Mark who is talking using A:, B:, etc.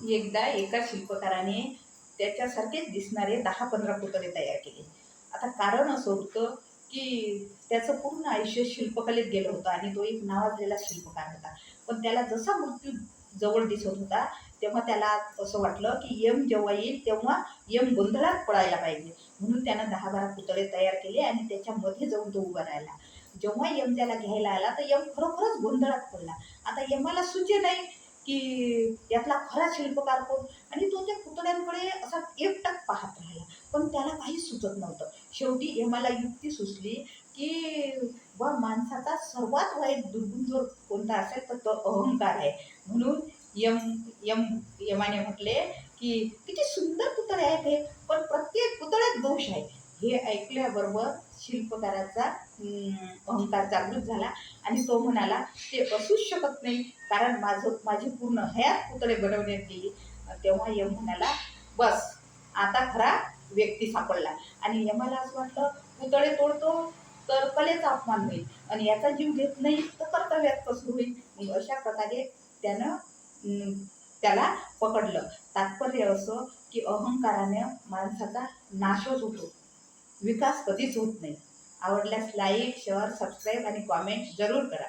A: एकदा एका शिल्पकाराने त्याच्यासारखेच दिसणारे दहा पंधरा पुतळे तयार केले. आता कारण असं होतं की त्याचं पूर्ण आयुष्य शिल्पकलेत गेलं होतं आणि तो एक नावाजलेला शिल्पकार होता. पण त्याला जसा मृत्यू जवळ दिसत होता तेव्हा त्याला असं वाटलं की यम जेव्हा येईल तेव्हा यम गोंधळात पडायला पाहिजे. म्हणून त्यानं दहा बारा पुतळे तयार केले आणि त्याच्यामध्ये जाऊन तो उभा राहिला. जेव्हा यम त्याला घ्यायला आला तर यम खरोखरच गोंधळात पडला. आता यमाला सुचे नाही की यातला खरा शिल्पकार कोण? आणि तो त्या पुतळ्यांकडे असा एकटक पाहत राहिला. पण त्याला काही सुचत नव्हतं. शेवटी यमाला युक्ती सुचली की वा माणसाचा सर्वात वाईट दुर्गुण जर कोणता असेल तर तो अहंकार आहे. म्हणून यम यम यमाने म्हटले की किती सुंदर पुतळे आहेत हे पण प्रत्येक पुतळ्यात दोष आहे. हे ऐकल्याबरोबर शिल्पकाराचा अहंकार जागृत झाला. आणि तो म्हणाला ते असूच शकत नाही कारण माझं माझी पूर्ण हयात पुतळे बनवण्यात गेली. तेव्हा यम म्हणाला बस आता खरा व्यक्ती सापडला. आणि यमाला असं वाटलं पुतळे तोडतो तर कलेचा अपमान होईल आणि याचा जीव घेत नाही तर कर्तव्यात कसं होईल. मग अशा प्रकारे त्यानं त्याला पकडलं. तात्पर्य असं की अहंकाराने माणसाचा नाशच होतो. विकास कधीच होत नाही. आवडल्यास लाईक शेअर सबस्क्राईब आणि कॉमेंट जरूर करा.